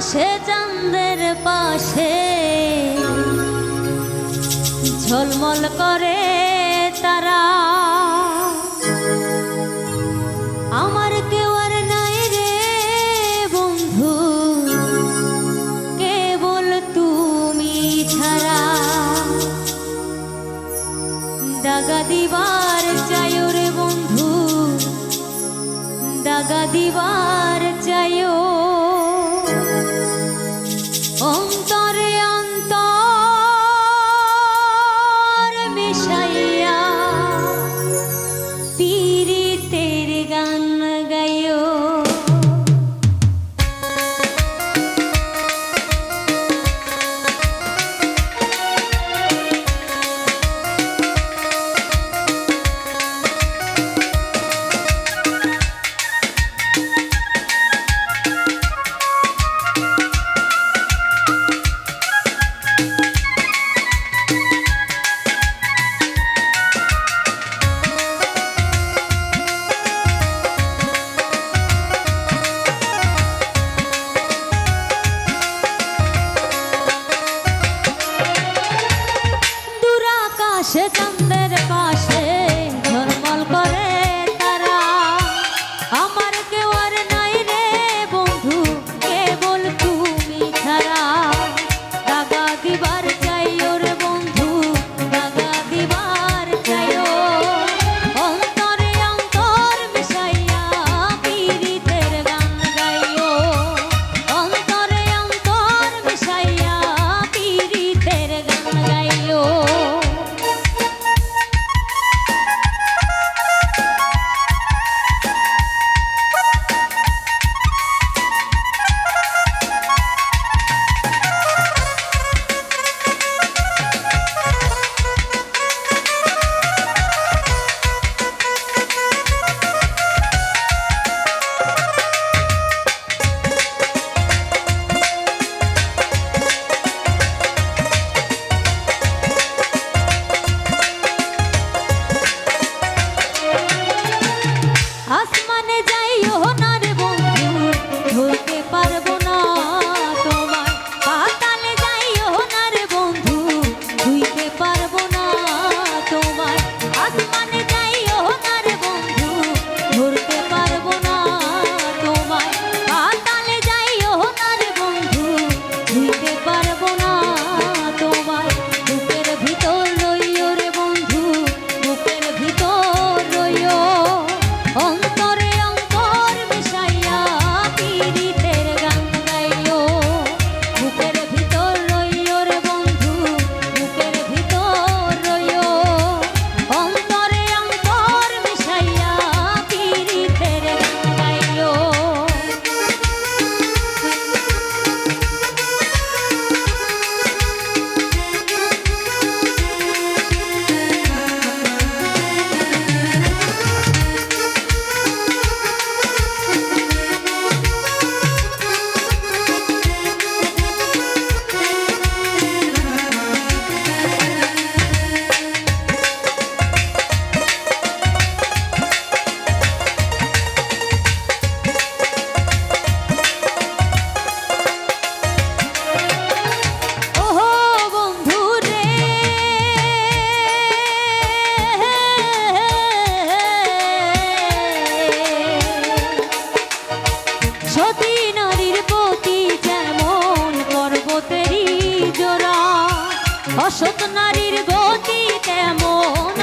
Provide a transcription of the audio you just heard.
ভাসে চাঁদের পাশে। ঝলমল করে তারা। আমার কেউ আর নাই রে বন্ধু, কেবল তুমি ছাড়া। দাগা দিবার চায়ুর রে বন্ধু, দাগা দিবার সতী নারীর প্রতি যেমন পর্বতেরই জোড়া অসৎ নারীর গতি তেমন